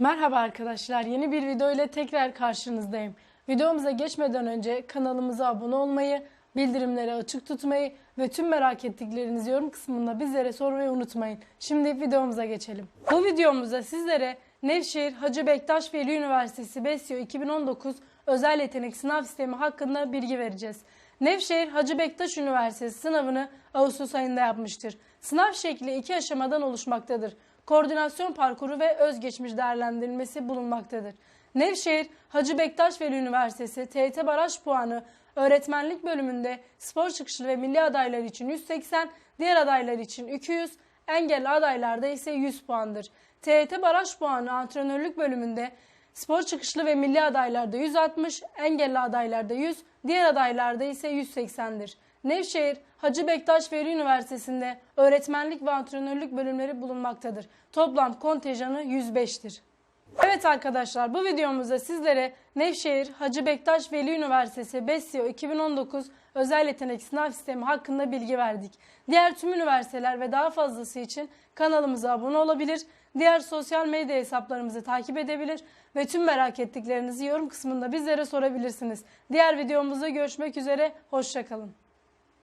Merhaba arkadaşlar. Yeni bir video ile tekrar karşınızdayım. Videomuza geçmeden önce kanalımıza abone olmayı, bildirimleri açık tutmayı ve tüm merak ettiklerinizi yorum kısmında bizlere sormayı unutmayın. Şimdi videomuza geçelim. Bu videomuzda sizlere Nevşehir Hacı Bektaş Veli Üniversitesi BESYO 2019 özel yetenek sınav sistemi hakkında bilgi vereceğiz. Nevşehir Hacı Bektaş Üniversitesi sınavını Ağustos ayında yapmıştır. Sınav şekli iki aşamadan oluşmaktadır koordinasyon parkuru ve özgeçmiş değerlendirilmesi bulunmaktadır. Nevşehir Hacı Bektaş Veli Üniversitesi TYT baraj puanı öğretmenlik bölümünde spor çıkışlı ve milli adaylar için 180, diğer adaylar için 200, engelli adaylarda ise 100 puandır. TYT baraj puanı antrenörlük bölümünde spor çıkışlı ve milli adaylarda 160, engelli adaylarda 100, diğer adaylarda ise 180'dir. Nevşehir Hacı Bektaş Veli Üniversitesi'nde öğretmenlik ve antrenörlük bölümleri bulunmaktadır. Toplam kontenjanı 105'tir. Evet arkadaşlar bu videomuzda sizlere Nevşehir Hacı Bektaş Veli Üniversitesi BESYO 2019 özel yetenek sınav sistemi hakkında bilgi verdik. Diğer tüm üniversiteler ve daha fazlası için kanalımıza abone olabilir, diğer sosyal medya hesaplarımızı takip edebilir ve tüm merak ettiklerinizi yorum kısmında bizlere sorabilirsiniz. Diğer videomuzda görüşmek üzere, hoşçakalın.